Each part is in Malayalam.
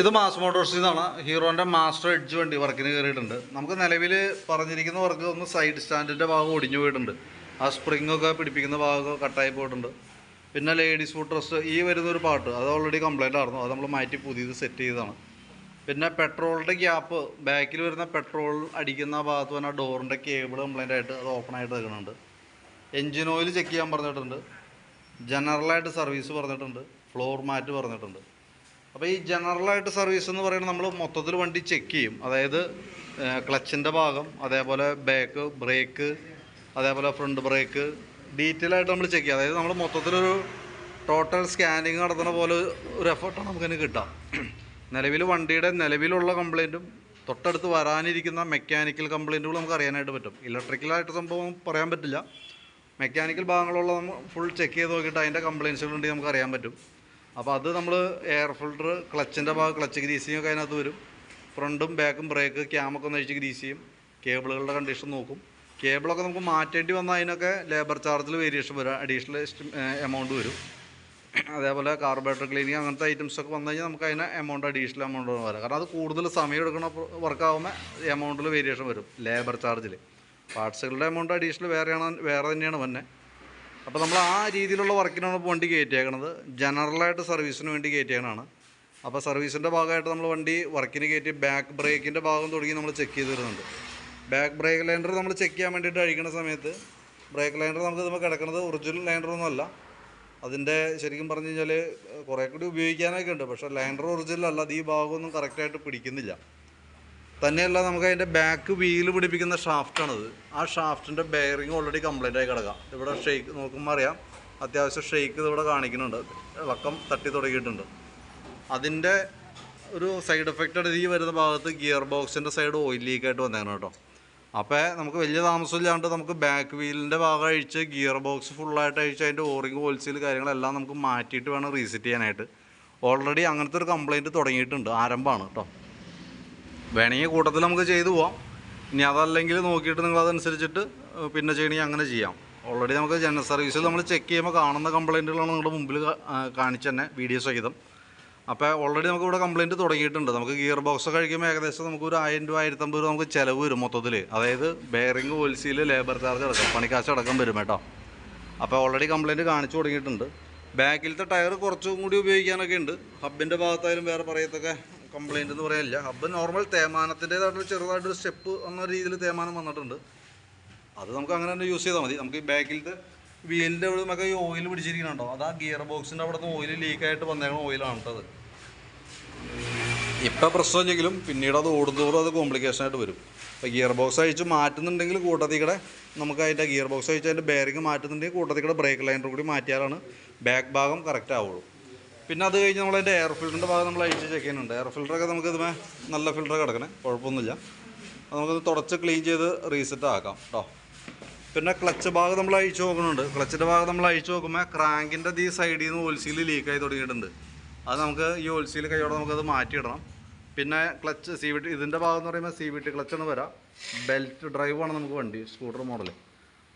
ഇത് മാസ് മോട്ടോഴ്സിൽ നിന്നാണ് ഹീറോന്റെ മാസ്റ്റർ എഡ്ജ് വണ്ടി വർക്കിന് കയറിയിട്ടുണ്ട് നമുക്ക് നിലവിൽ പറഞ്ഞിരിക്കുന്ന വർക്ക് ഒന്ന് സൈഡ് സ്റ്റാൻഡിന്റെ ഭാഗം ഒടിഞ്ഞു പോയിട്ടുണ്ട്. ആ സ്പ്രിംഗ് ഒക്കെ പിടിപ്പിക്കുന്ന ഭാഗം കട്ടായി പോയിട്ടുണ്ട്. പിന്നെ ലേഡീസ് ഫുഡ് ട്രസ്റ്റ് ഈ വരുന്ന ഒരു പാട്ട് അത് ഓൾറെഡി കംപ്ലൈന്റ് ആയിരുന്നു. അത് നമ്മൾ മാറ്റി പുതിയത് സെറ്റ് ചെയ്തതാണ്. പിന്നെ പെട്രോളിന്റെ ഗ്യാപ്പ് ബാക്കിൽ വരുന്ന പെട്രോൾ അടിക്കുന്ന ഭാഗത്ത് തന്നെ ഡോറിന്റെ കേബിൾ കംപ്ലൈന്റ് ആയിട്ട് അത് ഓപ്പൺ ആയിട്ട് നിൽക്കുന്നുണ്ട്. എൻജിൻ ഓയിൽ ചെക്ക് ചെയ്യാൻ പറഞ്ഞിട്ടുണ്ട്. ജനറലായിട്ട് സർവീസ് പറഞ്ഞിട്ടുണ്ട്. ഫ്ലോർ മാറ്റ് പറഞ്ഞിട്ടുണ്ട്. അപ്പോൾ ഈ ജനറലായിട്ട് സർവീസ് എന്ന് പറയുന്നത് നമ്മൾ മൊത്തത്തിൽ വണ്ടി ചെക്ക് ചെയ്യും. അതായത് ക്ലച്ചിന്റെ ഭാഗം അതേപോലെ ബാക്ക് ബ്രേക്ക് അതേപോലെ ഫ്രണ്ട് ബ്രേക്ക് ഡീറ്റെയിൽ ആയിട്ട് നമ്മൾ ചെക്ക് ചെയ്യും. അതായത് നമ്മൾ മൊത്തത്തിലൊരു ടോട്ടൽ സ്കാനിങ് നടത്തുന്ന പോലെ ഒരു എഫർട്ടാണ് നമുക്കതിന് കിട്ടാം. നിലവിൽ വണ്ടിയുടെ നിലവിലുള്ള കംപ്ലൈന്റും തൊട്ടടുത്ത് വരാനിരിക്കുന്ന മെക്കാനിക്കൽ കംപ്ലൈന്റുകൾ നമുക്ക് അറിയാനായിട്ട് പറ്റും. ഇലക്ട്രിക്കലായിട്ട് സംഭവം പറയാൻ പറ്റില്ല. മെക്കാനിക്കൽ ഭാഗങ്ങളുള്ള നമ്മൾ ഫുൾ ചെക്ക് ചെയ്ത് നോക്കിയിട്ട് അതിന്റെ കംപ്ലയിൻസുകളുണ്ടെങ്കിൽ നമുക്ക് അറിയാൻ പറ്റും. അപ്പോൾ അത് നമ്മൾ എയർ ഫിൽട്ടർ ക്ലച്ചിന്റെ ഭാഗം ക്ലച്ച് ഗ്രീസിങ് ഒക്കെ അതിനകത്ത് വരും. ഫ്രണ്ടും ബാക്കും ബ്രേക്ക് ക്യാമൊക്കെ ഒന്ന് അഴിച്ച് ഗ്രീസ് ചെയ്യും. കേബിളുകളുടെ കണ്ടീഷൻ നോക്കും. കേബിളൊക്കെ നമുക്ക് മാറ്റേണ്ടി വന്നാൽ അതിനൊക്കെ ലേബർ ചാർജിൽ വേരിയേഷൻ വരും. അഡീഷണൽ എമൗണ്ട് വരും. അതേപോലെ കാർബറേറ്റർ ക്ലീനിങ് അങ്ങനത്തെ ഐറ്റംസ് ഒക്കെ വന്നു കഴിഞ്ഞാൽ നമുക്ക് അതിന് എമൗണ്ട് അഡീഷണൽ എമൗണ്ട് വരാം കാരണം അത് കൂടുതൽ സമയം എടുക്കുന്ന വർക്കാവുമ്പോൾ എമൗണ്ടിൽ വേരിയേഷൻ വരും. ലേബർ ചാർജിൽ പാർട്സുകളുടെ എമൗണ്ട് അഡീഷണൽ വേറെയാണ് വേറെ തന്നെയാണ് വന്നെ. അപ്പോൾ നമ്മൾ ആ രീതിയിലുള്ള വർക്കിനാണ് വണ്ടി കയറ്റിയേക്കണത്. ജനറലായിട്ട് സർവീസിന് വേണ്ടി കയറ്റിയേക്കണതാണ്. അപ്പോൾ സർവീസിന്റെ ഭാഗമായിട്ട് നമ്മൾ വണ്ടി വർക്കിന് കയറ്റി ബാക്ക് ബ്രേക്കിന്റെ ഭാഗം തുടങ്ങി നമ്മൾ ചെക്ക് ചെയ്ത് വരുന്നുണ്ട്. ബാക്ക് ബ്രേക്ക് ലൈൻഡർ നമ്മൾ ചെക്ക് ചെയ്യാൻ വേണ്ടിയിട്ട് അഴിക്കുന്ന സമയത്ത് ബ്രേക്ക് ലൈൻഡർ നമുക്ക് നമ്മൾ കിടക്കുന്നത് ഒറിജിനൽ ലൈൻഡറൊന്നും അല്ല. അതിന്റെ ശരിക്കും പറഞ്ഞു കഴിഞ്ഞാൽ കുറേ കൂടി ഉപയോഗിക്കാനൊക്കെ ഉണ്ട്. പക്ഷേ ലൈൻഡർ ഒറിജിനൽ അല്ല. അത് ഈ ഭാഗമൊന്നും കറക്റ്റായിട്ട് പിടിക്കുന്നില്ല. തന്നെയല്ല നമുക്ക് അതിന്റെ ബാക്ക് വീൽ പിടിപ്പിക്കുന്ന ഷാഫ്റ്റാണത് ആ ഷാഫ്റ്റിന്റെ ബെയറിങ് ഓൾറെഡി കംപ്ലൈന്റ് ആയി കിടക്കാം. ഇവിടെ ഷെയ്ക്ക് നോക്കുമ്പോൾ അറിയാം അത്യാവശ്യം ഷെയ്ക്ക് ഇവിടെ കാണിക്കുന്നുണ്ട്. ഇളക്കം തട്ടി തുടങ്ങിയിട്ടുണ്ട്. അതിന്റെ ഒരു സൈഡ് എഫക്റ്റാണ് ഈ വരുന്ന ഭാഗത്ത് ഗിയർ ബോക്സിന്റെ സൈഡ് ഓയിൽ ലീക്കായിട്ട് വന്നേക്കണം കേട്ടോ. അപ്പോൾ നമുക്ക് വലിയ താമസമില്ലാണ്ട് നമുക്ക് ബാക്ക് വീലിന്റെ ഭാഗം അഴിച്ച് ഗിയർ ബോക്സ് ഫുള്ളായിട്ട് അഴിച്ച് അതിന്റെ ഓറിങ് ഹോൾസെയിൽ കാര്യങ്ങളെല്ലാം നമുക്ക് മാറ്റിയിട്ട് വേണം റീസെറ്റ് ചെയ്യാനായിട്ട്. ഓൾറെഡി അങ്ങനത്തെ ഒരു കംപ്ലയിന്റ് തുടങ്ങിയിട്ടുണ്ട്. ആരംഭമാണ് കേട്ടോ. വേണമെങ്കിൽ കൂട്ടത്തിൽ നമുക്ക് ചെയ്തു പോവാം. ഇനി അതല്ലെങ്കിൽ നോക്കിയിട്ട് നിങ്ങൾ അതനുസരിച്ചിട്ട് പിന്നെ ചെയ്യണമെങ്കിൽ അങ്ങനെ ചെയ്യാം. ഓൾറെഡി നമുക്ക് ജനറൽ സർവീസിൽ നമ്മൾ ചെക്ക് ചെയ്യുമ്പോൾ കാണുന്ന കംപ്ലൈന്റുകളാണ് നിങ്ങളുടെ മുമ്പിൽ കാ- തന്നെ വി വീഡിയോ സഹിതം. അപ്പോൾ ഓൾറെഡി നമുക്ക് ഇവിടെ കംപ്ലയിന്റ് തുടങ്ങിയിട്ടുണ്ട്. നമുക്ക് ഗിയർ ബോക്സ് കഴിക്കുമ്പോൾ ഏകദേശം നമുക്ക് ഒരു ആയിരം രൂപ ആയിരത്തമ്പത് രൂപ നമുക്ക് ചിലവ് വരും മൊത്തത്തിൽ. അതായത് ബെയറിംഗ് ഓൽസിയിൽ ലേബർ ചാർജ് അടക്കം പണിക്കാശ് അടക്കം വരും കേട്ടോ. അപ്പോൾ ഓൾറെഡി കംപ്ലയിന്റ് കാണിച്ചു തുടങ്ങിയിട്ടുണ്ട്. ബാക്കിലത്തെ ടയർ കുറച്ചും കൂടി ഉപയോഗിക്കാനൊക്കെ ഉണ്ട്. ഹബിന്റെ ഭാഗത്തായാലും വേറെ പറയത്തൊക്കെ കംപ്ലൈന്റ് എന്ന് പറയാനില്ല ഹബ്ബ് നോർമൽ തേമാനത്തിന്റെതായിട്ടുള്ള ചെറുതായിട്ടൊരു സ്റ്റെപ്പ് എന്ന രീതിയിൽ തേമാനം വന്നിട്ടുണ്ട്. അത് നമുക്ക് അങ്ങനെ തന്നെ യൂസ് ചെയ്താൽ മതി. നമുക്ക് ഈ ബാക്കിലത്തെ വീലിന്റെ അവിടെ നമുക്ക് ഈ ഓയിൽ പിടിച്ചിരിക്കുന്നുണ്ടോ? അത് ആ ഗിയർ ബോക്സിന്റെ അവിടെ നിന്ന് ഓയിൽ ലീക്കായിട്ട് വന്നേക്കണ ഓയിലാണ് കേട്ടത് ഇപ്പം പ്രശ്നമില്ലെങ്കിലും പിന്നീട് അത് ഓടുന്തോറും അത് കോംപ്ലിക്കേഷൻ ആയിട്ട് വരും. അപ്പോൾ ഗിയർ ബോക്സ് അഴിച്ച് മാറ്റുന്നുണ്ടെങ്കിൽ കൂട്ടത്തിൽ കൂടെ നമുക്ക് അതിന്റെ ഗിയർ ബോക്സ് അഴിച്ച് അതിന്റെ ബെയറിങ് മാറ്റുന്നുണ്ടെങ്കിൽ കൂട്ടത്തിൽ കൂടെ ബ്രേക്ക് ലൈനർ കൂടി മാറ്റിയാലാണ് ബാക്ക് ഭാഗം കറക്റ്റ് ആവുള്ളൂ. പിന്നെ അത് കഴിഞ്ഞ് നമ്മളതിന്റെ എയർ ഫിൽറ്ററിന്റെ ഭാഗം നമ്മൾ അഴിച്ച് ചെക്ക് ചെയ്യുന്നുണ്ട്. എയർ ഫിൽറ്ററൊക്കെ നമുക്ക് ഇതുമേ നല്ല ഫിൽറ്റർ കിടക്കണേ. കുഴപ്പമൊന്നുമില്ല. നമുക്കത് തുടച്ച് ക്ലീൻ ചെയ്ത് റീസെറ്റ് ആക്കാം കേട്ടോ പിന്നെ ക്ലച്ച് ഭാഗം നമ്മൾ അഴിച്ചു നോക്കുന്നുണ്ട്. ക്ലച്ചിന്റെ ഭാഗം നമ്മൾ അഴിച്ചു നോക്കുമ്പോൾ ക്രാങ്കിന്റെ ഈ സൈഡിൽ നിന്ന് ഓൽസീൽ ലീക്കായി തുടങ്ങിയിട്ടുണ്ട്. അത് നമുക്ക് ഈ ഓൽസീൽ കൈയോടെ നമുക്കത് മാറ്റിയിടണം. പിന്നെ ക്ലച്ച് സി വി ടി ഇതിന്റെ ഭാഗം എന്ന് പറയുമ്പോൾ സി വി ടി ക്ലച്ചാണ് വരാം. ബെൽറ്റ് ഡ്രൈവാണ് നമുക്ക് വണ്ടി സ്കൂട്ടർ മോഡൽ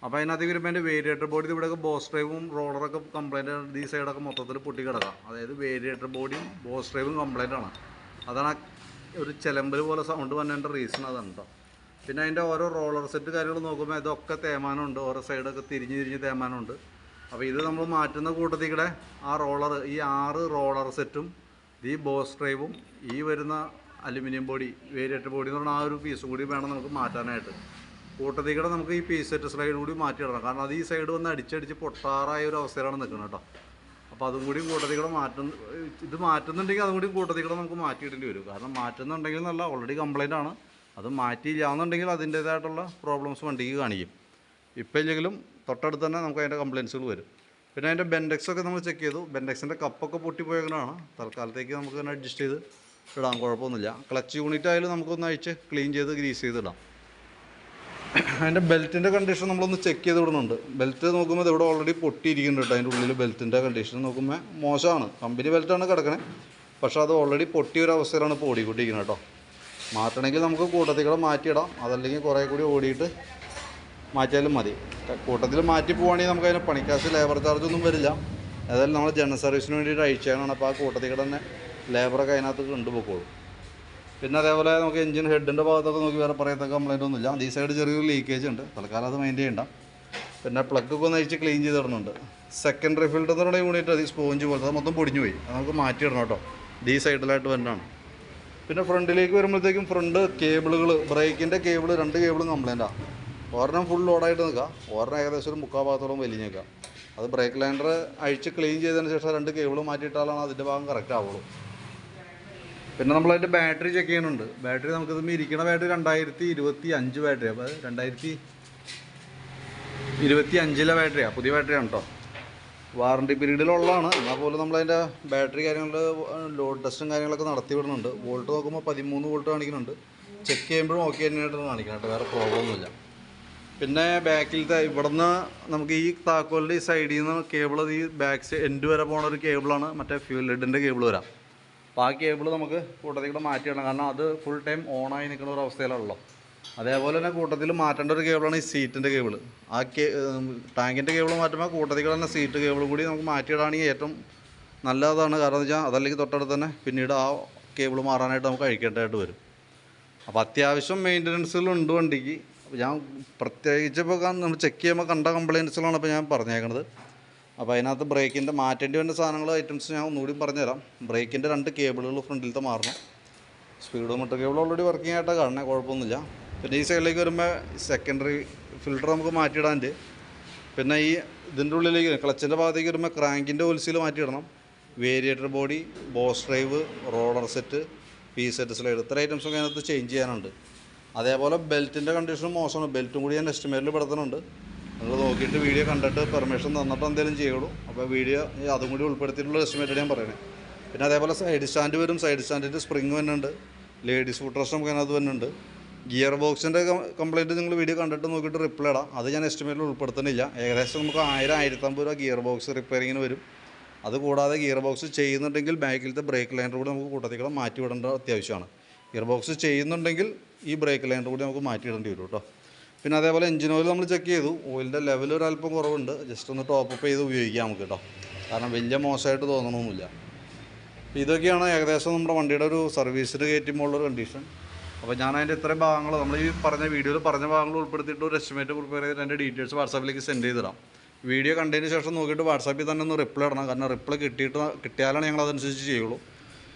അപ്പോൾ അതിനകത്ത് വരുമ്പോൾ എന്റെ വേരിയേറ്റർ ബോഡി ഇവിടെയൊക്കെ ബോസ് ഡ്രൈവും റോളറൊക്കെ കംപ്ലൈന്റ് ഈ സൈഡൊക്കെ മൊത്തത്തിൽ പൊട്ടി കിടക്കാം. അതായത് വേരിയേറ്റർ ബോഡിയും ബോസ് ഡ്രൈവും കംപ്ലൈന്റ് ആണ്. അതാണ് ഒരു ചിലമ്പൽ പോലെ സൗണ്ട് വന്നതിന്റെ റീസൺ അതാണ് പിന്നെ അതിന്റെ ഓരോ റോളർ സെറ്റ് കാര്യങ്ങൾ നോക്കുമ്പോൾ ഇതൊക്കെ തേമാനമുണ്ട് ഓരോ സൈഡൊക്കെ തിരിഞ്ഞ് തിരിഞ്ഞ് തേമാനമുണ്ട് അപ്പോൾ ഇത് നമ്മൾ മാറ്റുന്ന കൂട്ടത്തിൽ കൂടെ ആ റോളർ ഈ ആറ് റോളർ സെറ്റും ഈ ബോസ് ഡ്രൈവും ഈ വരുന്ന അലുമിനിയം ബോഡി വേരിയേറ്റർ ബോഡി എന്ന് പറഞ്ഞാൽ ആ ഒരു പീസും കൂടി വേണം നമുക്ക് മാറ്റാനായിട്ട്. കൂട്ടത്തിൽ കൂടെ നമുക്ക് ഈ പീസ് സ്ലൈഡ് കൂടി മാറ്റിയിടണം. കാരണം അത് ഈ സൈഡ് വന്ന് അടിച്ചടിച്ച് പൊട്ടാറായ ഒരു അവസ്ഥയിലാണ് നിൽക്കുന്നത് കേട്ടോ. അപ്പോൾ അതും കൂടി കൂട്ടത്തിൽ കൂടെ മാറ്റുന്ന ഇത് മാറ്റുന്നുണ്ടെങ്കിൽ അതും കൂടി കൂട്ടത്തിൽ കൂടെ നമുക്ക് മാറ്റിയിടേണ്ടി വരും. കാരണം മാറ്റുന്നുണ്ടെങ്കിൽ നല്ല ഓൾറെഡി കംപ്ലൈന്റ് ആണ്. അത് മാറ്റിയില്ല എന്നുണ്ടെങ്കിൽ അതിന്റേതായിട്ടുള്ള പ്രോബ്ലംസ് വണ്ടിക്ക് കാണിക്കും. ഇപ്പം ഇല്ലെങ്കിലും തൊട്ടടുത്ത് തന്നെ നമുക്ക് അതിന്റെ കംപ്ലയിൻസുകൾ വരും. പിന്നെ അതിന്റെ ബെൻഡെക്സൊക്കെ നമ്മൾ ചെക്ക് ചെയ്തു. ബെൻഡെക്സിന്റെ കപ്പൊക്കെ പൊട്ടിപ്പോയതാണ് തൽക്കാലത്തേക്ക് നമുക്ക് തന്നെ അഡ്ജസ്റ്റ് ചെയ്ത് ഇടാം. കുഴപ്പമൊന്നുമില്ല. ക്ലച്ച് യൂണിറ്റ് ആയാലും നമുക്കൊന്ന് അഴിച്ച് ക്ലീൻ ചെയ്ത് ഗ്രീസ് ചെയ്തിടാം അതിന്റെ ബെൽറ്റിന്റെ കണ്ടീഷൻ നമ്മളൊന്ന് ചെക്ക് ചെയ്ത് വിടുന്നുണ്ട് ബെൽറ്റ് നോക്കുമ്പോൾ ഇവിടെ ഓൾറെഡി പൊട്ടിയിരിക്കുന്നുണ്ട് കേട്ടോ അതിന്റെ ഉള്ളിൽ ബെൽറ്റിന്റെ കണ്ടീഷൻ നോക്കുമ്പോൾ മോശമാണ്. കമ്പനി ബെൽറ്റാണ് കിടക്കണേ. പക്ഷേ അത് ഓൾറെഡി പൊട്ടിയ ഒരു അവസ്ഥയിലാണ് ഇപ്പോൾ ഓടിക്കൊണ്ടിരിക്കുന്നത് കേട്ടോ മാറ്റണമെങ്കിൽ നമുക്ക് കൂട്ടത്തിൽ കൂടെ മാറ്റിയിടാം. അതല്ലെങ്കിൽ കുറേ കൂടി ഓടിയിട്ട് മാറ്റിയാലും മതി. കൂട്ടത്തിൽ മാറ്റി പോവുകയാണെങ്കിൽ നമുക്ക് അതിന് പണിക്കാശ് ലേബർ ചാർജ് ഒന്നും വരില്ല. ഏതായാലും നമ്മൾ ജനറൽ സർവീസിന് വേണ്ടിയിട്ട് അയച്ചാണ് അപ്പോൾ ആ കൂട്ടത്തിൽ കൂടെ തന്നെ ലേബറൊക്കെ അതിനകത്ത് കൊണ്ടുപോയിക്കോളും. പിന്നെ അതേപോലെ നമുക്ക് എഞ്ചിൻ ഹെഡിന്റെ ഭാഗത്തൊക്കെ നോക്കി വേറെ പറയത്തക്ക കംപ്ലൈന്റ് ഒന്നുമില്ല. ഈ സൈഡ് ചെറിയൊരു ലീക്കേജ് ഉണ്ട്. തൽക്കാലം അത് മൈൻഡ് ചെയ്യണ്ട. പിന്നെ പ്ലഗ് ഒക്കെ ഒന്ന് അഴിച്ച് ക്ലീൻ ചെയ്ത് ഇടുന്നുണ്ട് സെക്കൻഡറി ഫിൽറ്റർ എന്ന് പറയുന്ന യൂണിറ്റ് അത് സ്പോഞ്ച് പോലത്തെ മൊത്തം പൊടിഞ്ഞു പോയി. നമുക്ക് മാറ്റി ഇടണം കേട്ടോ. ഈ സൈഡിലായിട്ട് വരുന്നതാണ് പിന്നെ ഫ്രണ്ടിലേക്ക് വരുമ്പോഴത്തേക്കും ഫ്രണ്ട് കേബിളുകൾ ബ്രേക്കിന്റെ കേബിൾ രണ്ട് കേബിളും കംപ്ലൈന്റാണ് ഒരെണ്ണം ഫുൾ ലോഡായിട്ട് നിൽക്കാം. ഒരെണ്ണം ഏകദേശം ഒരു മുക്കാൽ ഭാഗത്തോളം വലിഞ്ഞേക്കാം അത് ബ്രേക്ക് ലൈൻഡർ അഴിച്ച് ക്ലീൻ ചെയ്തതിന് ശേഷം രണ്ട് കേബിൾ മാറ്റിയിട്ടാലാണ് അതിന്റെ ഭാഗം കറക്റ്റ് ആവുള്ളൂ. പിന്നെ നമ്മൾ അതിന്റെ ബാറ്ററി ചെക്ക് ചെയ്യുന്നുണ്ട്. ബാറ്ററി നമുക്കിത് ഇരിക്കുന്ന ബാറ്ററി രണ്ടായിരത്തി ഇരുപത്തി അഞ്ച് ബാറ്ററി അപ്പോൾ രണ്ടായിരത്തി ഇരുപത്തി അഞ്ചിലെ ബാറ്ററിയാണ് പുതിയ ബാറ്ററിയാണ് കേട്ടോ വാറണ്ടി പീരീഡിലുള്ളതാണ് എന്നാൽ പോലും നമ്മളതിന്റെ ബാറ്ററി കാര്യങ്ങൾ ലോഡ് ടെസ്റ്റും കാര്യങ്ങളൊക്കെ നടത്തി വിടുന്നുണ്ട്. വോൾട്ട് നോക്കുമ്പോൾ പതിമൂന്ന് വോൾട്ട് കാണിക്കുന്നുണ്ട്. ചെക്ക് ചെയ്യുമ്പോഴും ഓക്കെ തന്നെയായിട്ടാണ് കാണിക്കുന്നത്. കേട്ടോ വേറെ പ്രോബ്ലം ഒന്നുമില്ല. പിന്നെ ബാക്കിലത്തെ ഇവിടുന്ന് നമുക്ക് ഈ താക്കോലിന്റെ ഈ സൈഡിൽ നിന്ന് കേബിൾ ഈ ബാക്ക് എൻഡ് വരെ പോണ ഒരു കേബിളാണ് മറ്റേ ഫ്യൂൽ ലെഡിന്റെ കേബിൾ വരാം. ആ കേബിൾ നമുക്ക് കൂട്ടത്തിൽ കൂടെ മാറ്റിയിടണം കാരണം അത് ഫുൾ ടൈം ഓണായി നിൽക്കുന്ന ഒരു അവസ്ഥയിലാണല്ലോ. അതേപോലെ തന്നെ കൂട്ടത്തിൽ മാറ്റേണ്ട ഒരു കേബിളാണ് ഈ സീറ്റിന്റെ കേബിൾ ആ കേ ടാങ്കിന്റെ കേബിൾ മാറ്റുമ്പോൾ കൂട്ടത്തിൽ കൂടെ തന്നെ സീറ്റ് കേബിൾ കൂടി നമുക്ക് മാറ്റിയിടാണെങ്കിൽ ഏറ്റവും നല്ലതാണ്. കാരണം വെച്ചാൽ അതല്ലെങ്കിൽ തൊട്ടടുത്ത് തന്നെ പിന്നീട് ആ കേബിൾ മാറാനായിട്ട് നമുക്ക് അഴിക്കേണ്ടതായിട്ട് വരും. അപ്പോൾ അത്യാവശ്യം മെയിന്റനൻസുകളുണ്ട് വണ്ടിക്ക്. ഞാൻ പ്രത്യേകിച്ച് ഇപ്പോൾ നമ്മൾ ചെക്ക് ചെയ്യുമ്പോൾ കണ്ട കംപ്ലയിൻസുകളാണ് ഇപ്പോൾ ഞാൻ പറഞ്ഞേക്കണത്. അപ്പോൾ അതിനകത്ത് ബ്രേക്കിന്റെ മാറ്റേണ്ടി വരുന്ന സാധനങ്ങൾ ഐറ്റംസ് ഞാൻ ഒന്നുകൂടി പറഞ്ഞുതരാം. ബ്രേക്കിന്റെ രണ്ട് കേബിളുകൾ ഫ്രണ്ടിലത്തെ മാറണം. Speed meter cable already working ആയിട്ടാണ് കാണണേ കുഴപ്പമൊന്നുമില്ല. പിന്നെ ഈ സൈഡിലേക്ക് വരുമ്പോൾ സെക്കൻഡറി ഫിൽറ്റർ നമുക്ക് മാറ്റിയിടാണ്ട്. പിന്നെ ഈ ഇതിന്റെ ഉള്ളിലേക്ക് ക്ലച്ചിന്റെ ഭാഗത്തേക്ക് വരുമ്പോൾ ക്രാങ്കിന്റെ ഒലിസിൽ മാറ്റിയിടണം. Variator body boss drive roller set P set slide ഇത്ര ഐറ്റംസൊക്കെ അതിനകത്ത് ചേഞ്ച് ചെയ്യാനുണ്ട്. അതേപോലെ ബെൽറ്റിന്റെ കണ്ടീഷൻ മോശമാണ്. ബെൽറ്റും കൂടി ഞാൻ എസ്റ്റിമേറ്റിൽ പെടുത്തുന്നുണ്ട്. നിങ്ങൾ നോക്കിയിട്ട് വീഡിയോ കണ്ടിട്ട് പെർമിഷൻ തന്നിട്ട് എന്തെങ്കിലും ചെയ്യുള്ളൂ അപ്പോൾ വീഡിയോ അതും കൂടി ഉൾപ്പെടുത്തിയിട്ടുള്ള എസ്റ്റിമേറ്റ് ഞാൻ പറയണേ. പിന്നെ അതേപോലെ സൈഡ് സ്റ്റാൻഡ് വരും. സൈഡ് സ്റ്റാൻഡിന്റെ സ്പ്രിങ് വരുന്നുണ്ട്. ലേഡീസ് ഫുഡ് റെസ്റ്റ് നമുക്ക് അതിനകത്ത് വരുന്നുണ്ട്. ഗിയർ ബോക്സിന്റെ കംപ്ലയിന്റ് നിങ്ങൾ വീഡിയോ കണ്ടിട്ട് നോക്കിയിട്ട് റിപ്ലൈ ഇടാം. അത് ഞാൻ എസ്റ്റിമേറ്റിൽ ഉൾപ്പെടുത്തുന്നില്ല. ഏകദേശം നമുക്ക് ആയിരം ആയിരത്തമ്പത് രൂപ ഗിയർ ബോക്സ് റിപ്പയറിങ്ങിന് വരും. അത് കൂടാതെ ഗിയർ ബോക്സ് ചെയ്യുന്നുണ്ടെങ്കിൽ ബാക്കിലത്തെ ബ്രേക്ക് ലൈനർ കൂടി നമുക്ക് കൂട്ടത്തിക്കൂടെ മാറ്റി വിടേണ്ട അത്യാവശ്യമാണ്. ഗിയർ ബോക്സ് ചെയ്യുന്നുണ്ടെങ്കിൽ ഈ ബ്രേക്ക് ലൈനർ കൂടി നമുക്ക് മാറ്റി ഇടേണ്ടി വരും കേട്ടോ. പിന്നെ അതേപോലെ എഞ്ചിൻ ഓയിൽ നമ്മൾ ചെക്ക് ചെയ്തു. ഓയിലിന്റെ ലെവൽ ഒരു അല്പം കുറവുണ്ട്. ജസ്റ്റ് ഒന്ന് ടോപ്പ് അപ്പ് ചെയ്ത് ഉപയോഗിക്കാം നമുക്ക് കേട്ടോ കാരണം വലിയ മോശമായിട്ട് തോന്നണമൊന്നുമില്ല ഇതൊക്കെയാണ് ഏകദേശം നമ്മുടെ വണ്ടിയുടെ ഒരു സർവീസിന് കയറ്റുമ്പോഴുള്ള കണ്ടീഷൻ അപ്പോൾ ഞാൻ അതിന്റെ ഇത്രയും ഭാഗങ്ങൾ നമ്മൾ ഈ പറഞ്ഞ വീഡിയോയിൽ പറഞ്ഞ ഭാഗങ്ങൾ ഉൾപ്പെടുത്തിയിട്ട് ഒരു എസ്റ്റിമേറ്റ് പ്രിപ്പയർ ചെയ്തിട്ട് എന്റെ ഡീറ്റെയിൽസ് വാട്സാപ്പിലേക്ക് സെൻഡ് ചെയ്തിടാം. വീഡിയോ കണ്ടതിന് ശേഷം നോക്കിയിട്ട് വാട്സാപ്പിൽ തന്നെ ഒന്ന് റിപ്ലൈ ഇടണം. കാരണം റിപ്ലൈ കിട്ടിയിട്ട് കിട്ടിയാലാണ് ഞങ്ങൾ അതനുസരിച്ച് ചെയ്യുള്ളൂ.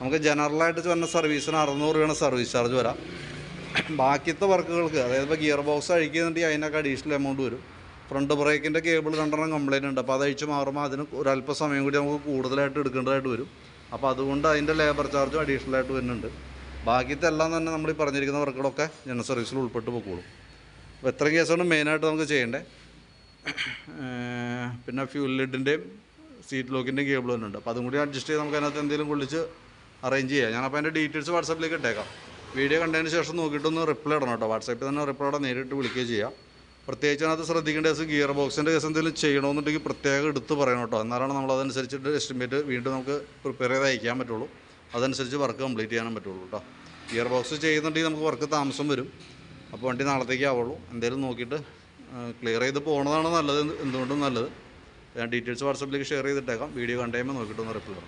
നമുക്ക് ജനറലായിട്ട് വന്ന സർവീസിന് അറുന്നൂറ് രൂപയാണ് സർവീസ് ചാർജ് വരാം. ബാക്കിയത്തെ വർക്കുകൾക്ക് അതായത് ഇപ്പോൾ ഗിയർ ബോക്സ് അഴിക്കുന്നുണ്ടെങ്കിൽ അതിനൊക്കെ അഡീഷണൽ എമൗണ്ട് വരും. ഫ്രണ്ട് ബ്രേക്കിന്റെ കേബിൾ രണ്ടെണ്ണം കംപ്ലൈന്റ് ഉണ്ട്. അപ്പോൾ അത് അഴിച്ച് മാറുമ്പോൾ അതിന് ഒരല്പ സമയം കൂടി നമുക്ക് കൂടുതലായിട്ട് എടുക്കേണ്ടതായിട്ട് വരും. അപ്പോൾ അതുകൊണ്ട് അതിന്റെ ലേബർ ചാർജും അഡീഷണൽ ആയിട്ട് വരുന്നുണ്ട്. ബാക്കിയത്തെ എല്ലാം തന്നെ നമ്മൾ ഈ പറഞ്ഞിരിക്കുന്ന വർക്കുകളൊക്കെ ജനറൽ സർവീസിൽ ഉൾപ്പെട്ട് പോയിക്കോളും അപ്പോൾ എത്ര കേസാണ് മെയിനായിട്ട് നമുക്ക് ചെയ്യേണ്ടത് പിന്നെ ഫ്യൂൽ ലിഡിന്റെയും സീറ്റ് ലോക്കിന്റെയും കേബിൾ തന്നെ ഉണ്ട് അപ്പോൾ അതും കൂടി അഡ്ജസ്റ്റ് ചെയ്ത് നമുക്ക് അതിനകത്ത് എന്തെങ്കിലും കൊള്ളിച്ച് അറേഞ്ച് ചെയ്യാം. ഞാനപ്പോൾ അതിന്റെ ഡീറ്റെയിൽസ് വാട്സാപ്പിലേക്ക് ഇട്ടേക്കാം. വീഡിയോ കണ്ടതിന് ശേഷം നോക്കിയിട്ടൊന്ന് റിപ്ലൈ ഇടണം കേട്ടോ. വാട്സാപ്പിൽ തന്നെ റിപ്ലൈ ഇടാൻ നേരിട്ട് വിളിക്കുകയും ചെയ്യാം. പ്രത്യേകിച്ച് അതിനകത്ത് ശ്രദ്ധിക്കേണ്ട കേസ് ഗിയർ ബോക്സിന്റെ കേസ് എന്തെങ്കിലും ചെയ്യണമെന്നുണ്ടെങ്കിൽ പ്രത്യേകം എടുത്ത് പറയണം കേട്ടോ. എന്നാലാണ് നമ്മൾ അതനുസരിച്ചിട്ട് എസ്റ്റിമേറ്റ് വീണ്ടും നമുക്ക് പ്രിപ്പയർ ചെയ്ത് അയക്കാൻ പറ്റുള്ളൂ. അതനുസരിച്ച് വർക്ക് കംപ്ലീറ്റ് ചെയ്യാനും പറ്റുള്ളൂ കേട്ടോ. ഗിയർ ബോക്സ് ചെയ്യുന്നുണ്ടെങ്കിൽ നമുക്ക് വർക്ക് താമസം വരും. അപ്പോൾ വണ്ടി നാളത്തേക്ക് ആവുള്ളൂ. എന്തെങ്കിലും നോക്കിയിട്ട് ക്ലിയർ ചെയ്ത് പോകുന്നതാണ് നല്ലത്. എന്തുകൊണ്ടും നല്ലത്. ഞാൻ ഡീറ്റെയിൽസ് വാട്സപ്പിലേക്ക് ഷെയർ ചെയ്തിട്ടേക്കാം. വീഡിയോ കണ്ടു കഴിയുമ്പോൾ നോക്കിയിട്ടൊന്ന് റിപ്ലൈ